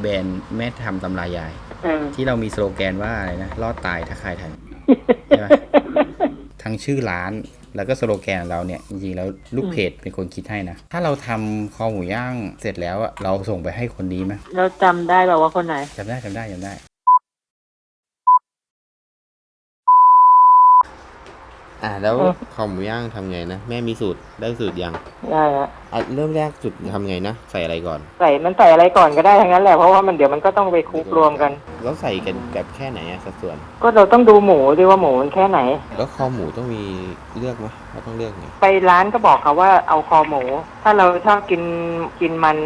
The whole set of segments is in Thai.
แบรนด์แม่ทำตำรายายเออที่เรามีสโลแกนว่าอะไรนะ รอดตายถ้าใครทัน ใช่ไหม ทั้งชื่อร้านแล้วก็สโลแกนเราเนี่ย จริงๆ แล้วลูกเพจเป็นคนคิดให้นะ ถ้าเราทำคอหมูย่างเสร็จแล้วอะเราส่งไปให้คนนี้ไหมเราจำได้แบบว่าคนไหน จำได้จำได้จำได้ อ่าแล้วเออ คอหมูย่างทำไงนะ แม่มีสูตรได้สูตรยัง ได้ละ อะเริ่มแรกสูตรทำไงนะ ใส่อะไรก่อน ใส่มันใส่อะไรก่อนก็ได้ทั้งนั้นแหละเพราะว่ามันเดี๋ยวมันก็ต้องไปคลุกรวมกัน แล้วใส่กันแบบแค่ไหนอะสัดส่วน ก็เราต้องดูหมูดิว่าหมูมันแค่ไหน แล้วคอหมูต้องมีเลือกไหมเราต้องเลือกไงไปร้านก็บอกเขาว่าเอาคอหมู ถ้าเราชอบกินกินมัน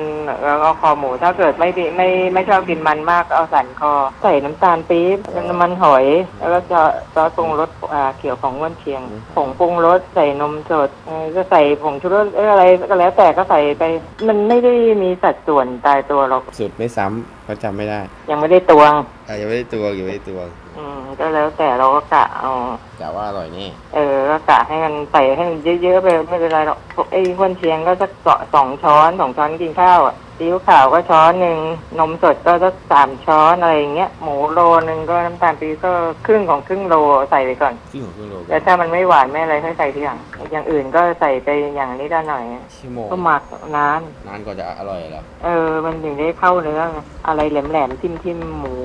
เราก็เอาคอหมู ถ้าเกิดไม่ได้ไม่ไม่ชอบกินมันมากก็เอาสันคอ ใส่น้ำตาลปี๊บน้ำมันหอย แล้วก็จะซอสปรุงรสอ่าเขียวของว่านเชียงผงปรุงรสใส่นมสดเออก็ใส่ผงชูรสเอออะไรก็แล้วแต่ก็ใส่ไป มันไม่ได้มีสัดส่วนตายตัวหรอกสูตรไม่ซ้ำเพราะจำไม่ได้ยังไม่ได้ตวง อะยังไม่ได้ตัวยังไม่ได้ตัวอืม ก็แล้วแต่เราก็กะเอา แต่ว่าอร่อยแน่เออก็กะให้มันใส่ให้มันเยอะๆไปไม่เป็นไรหรอกไอ้ข้นเชียงก็สักเกาะสองช้อนสองช้อนกินข้าวอะ ซีอิ๊วขาวก็ช้อนหนึ่งนมสดก็สักสามช้อนอะไรอย่างเงี้ยหมูโลนึงก็น้ำตาลปี๊บก็ครึ่งของครึ่งโลใส่ไปก่อนที่ของครึ่งโลแล้วถ้ามันไม่หวานไม่อะไรค่อยใส่ทีหลังอย่างอื่นก็ใส่ไปอย่างนี้ได้หน่อยชั่วโมงก็หมักนานนานกว่าจะอร่อยแล้วเออ มันถึงได้เข้าเนื้อไงอะไรแหลมๆทิ่มทิมๆหมู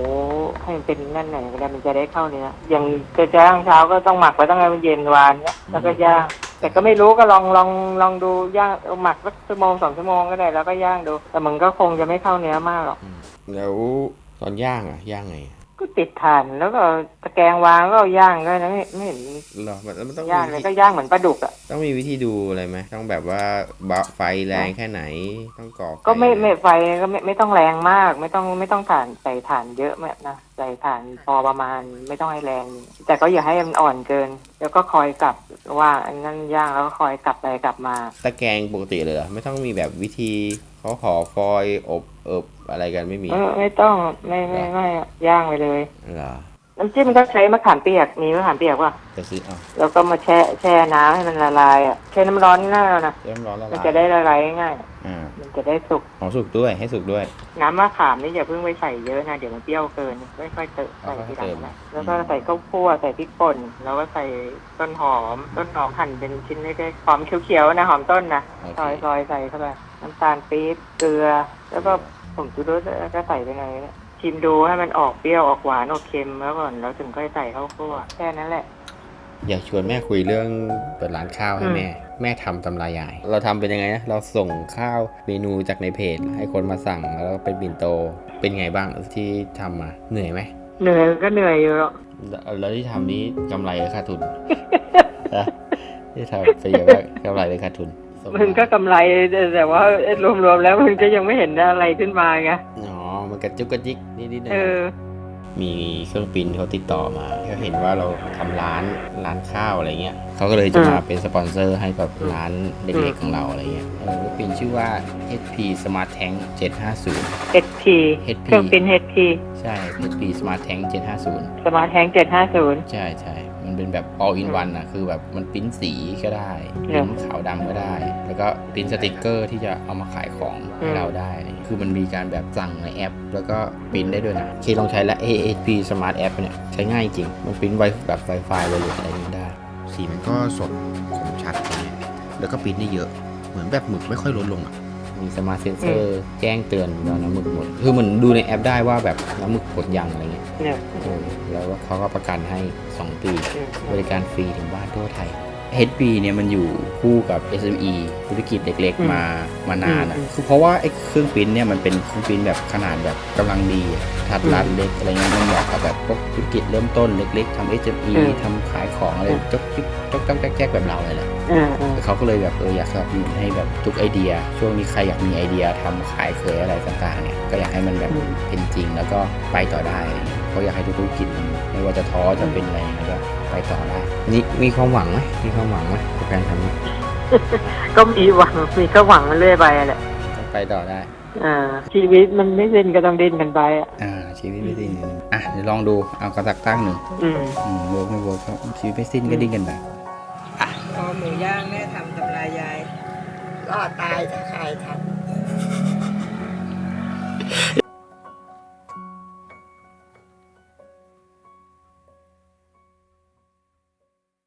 ให้มันเป็นนั่นหน่อยเวลามันจะได้เข้าเนื้ออย่างจะย่างเช้าก็ต้องหมักไว้ตั้งแต่เย็นวานเนี้ยแล้วก็ย่าง แต่ก็ไม่รู้ก็ลองลองลองดูย่างหมักสักชั่วโมงสองชั่วโมงก็ได้แล้วก็ย่างดู แต่มันก็คงจะไม่เข้าเนื้อมากหรอก แล้วตอนย่างอะย่างไง ก็ติดถ่านแล้วก็ตะแกรงวางก็เอาย่างก็นะไม่ไม่เห็นเหรอมันมันต้องย่างมีเลยวิก็ธีย่างเหมือนปลาดุกอะต้องมีวิธีดูอะไรไหมต้องแบบว่าเบาไฟแรงแค่ไหนต้องก่อฟก็ไม่ไม่ไฟก็ไม่ไม่ต้องแรงมาก ไม่ต้องไม่ต้องถ่านใส่ถ่านเยอะแม่นะใส่ถ่านพอประมาณไม่ต้องให้แรง แต่ก็อย่าให้มันอ่อนเกิน แล้วก็คอยกลับว่าอันนั้นย่างแล้วก็คอยกลับไปกลับมา ตะแกรงปกติเลยเหรอไม่ต้องมีแบบวิธี เขาห่อฟอยล์อบเอบอะไรกันไม่มีเออไม่ต้องไม่ไม่ไม่อะย่างไปเลยเหรอน้ำจิ้มก็ใช้มะขามเปียกมีมะขามเปียกป่ะจะซื้อเอาแล้วก็มาแช่แช่น้ำให้มันละลายอะแช่น้ำร้อนง่ายๆนะเริ่มร้อนแล้วมันล่ะจะได้ละลายง่าย อ่าๆมันจะได้สุกของสุกด้วยให้สุกด้วย น้ำมะขามนี่อย่าเพิ่งไปใส่เยอะนะ เดี๋ยวมันเปรี้ยวเกินค่อยๆเติมใส่ทีหลังนะแล้วก็ใส่ข้าวคั่วใส่พริกป่น แล้วก็ใส่ต้นหอม ต้นหอมหั่นเป็นชิ้นเล็กๆหอมเขียวๆนะหอมต้นนะโอเคซอยซอยใส่เข้าไปน้ำตาลปี๊บเกลือ แล้วก็ผงชูรสก็ใส่ไปหน่อยนะชิมดูให้มันออกเปรี้ยวออกหวานออกเค็มแล้วก่อนแล้วถึงค่อยใส่ข้าวคั่วแค่นั้นแหละ อยากชวนแม่คุยเรื่องเปิดร้านข้าวให้อืมแม่ แม่ทำตำรายาย เราทำเป็นยังไงนะ เราส่งข้าวเมนูจากในเพจ ให้คนมาสั่งแล้วก็เป็นบินโต เป็นไงบ้างที่ทำมา เหนื่อยไหม เหนื่อยก็เหนื่อยอยู่หรอกแล้วแล้วที่ทำนี้กำไรหรือขาดทุนฮะที่ทำเป็นยังไงบ้างกำไรหรือขาดทุนส่งามันก็กำไรแต่แต่ว่ารวมๆแล้วมันก็ยังไม่เห็นอะไรขึ้นมาไง อ๋อ มันกระจุกกระจิกนิดๆหน่เออยอๆ มีเครื่องปริ้นเขาติดต่อมาเขาเห็นว่าเราทำร้านร้านข้าวอะไรเงี้ยเขาก็เลยจะมาอืมเป็นสปอนเซอร์ให้กับร้านเล็กๆของเราอะไรเงี้ยเออปริ้นชื่อว่า HP Smart Tank 750 HP HP เครื่องปริ้น HP ใช่ HP Smart Tank 750 สมาร์ทแทงเจ็ดห้าศูนย์ ใช่ใช่มันเป็นแบบ all in one นะคือแบบมันปริ้นสีก็ได้ปเหรอริ้นขาวดำก็ได้ แล้วก็ปริ้นสติกเกอร์ที่จะเอามาขายของอืให้มเราได้ คือมันมีการแบบสั่งในแอป แล้วก็ปริ้นได้ด้วยนะเคลองใช้แล้ว AHP Smart App เนี่ยใช้ง่ายจริง มันปริ้นไวแบบ Wi-Fi เลยหรืออะไรอย่างนี้ได้ สีมันก็สดคมชัดเนี่ยแล้วก็ปริ้นได้เยอะ เหมือนแบบหมึกไม่ค่อยลดลงอะ มีสมาร์ทเซนเซอร์แจ้งเตือนเวลาน้ำหมึกหมด คือเหมือนดูในแอปได้ว่าแบบน้ำหมึกหมดยังอะไรเงี้ยเนี่ย เออแล้วก็เขาก็ประกันให้ 2 ปีอืมบริการฟรีถึงบ้านทั่วไทย HP เนี่ยมันอยู่คู่กับ SME ธุรกิจเล็กอืมๆมามานานอะอืมคือเพราะว่าไอ้เครื่องปริ้นเนี่ยมันเป็นเครื่องปริ้นแบบขนาดแบบกำลังดีอะทัดรัดอืมเล็กอะไรเงี้ยมันเหมาะกับแบบพวกธุรกิจเริ่มต้นเล็ก ๆทำ SME อืมทำขายของอะไรอืมจกจิ๊กจกจักแจ๊กๆแบบเราเลยแหละอืมอืมเขาก็เลยแบบเอออยากสนับสนุนให้แบบทุกไอเดีย ช่วงนี้ใครอยากมีไอเดียทำขายเคยอะไรต่างๆเนี่ยก็อยากให้มันแบบเป็นจริงแล้วก็ไปต่อได้อะไรเงี้ยเขาอยากให้ทุกธุรกิจมันไม่ว่าจะท้อจะเป็นอะไรแล้วก็ ไปต่อได้นี่มีความหวังไหมมีความหวังไหมกับการทำเนี่ยก็มีหวังมีก็หวังมันเรื่อยไปแหละต้องไปต่อได้อ่าชีวิตมันไม่สิ้นก็ต้องดิ้นกันไปอะอ่าชีวิตไม่สิ้นอะเดี๋ยวลองดูเอากระตักตั้งหนึ่งอืมอืมเวิร์กไม่เวิร์กก็ชีวิตไม่สิ้นก็ดิ้นกันไปพอหมูย่างแม่ทำตำรายายรอดตายถ้าใครทำ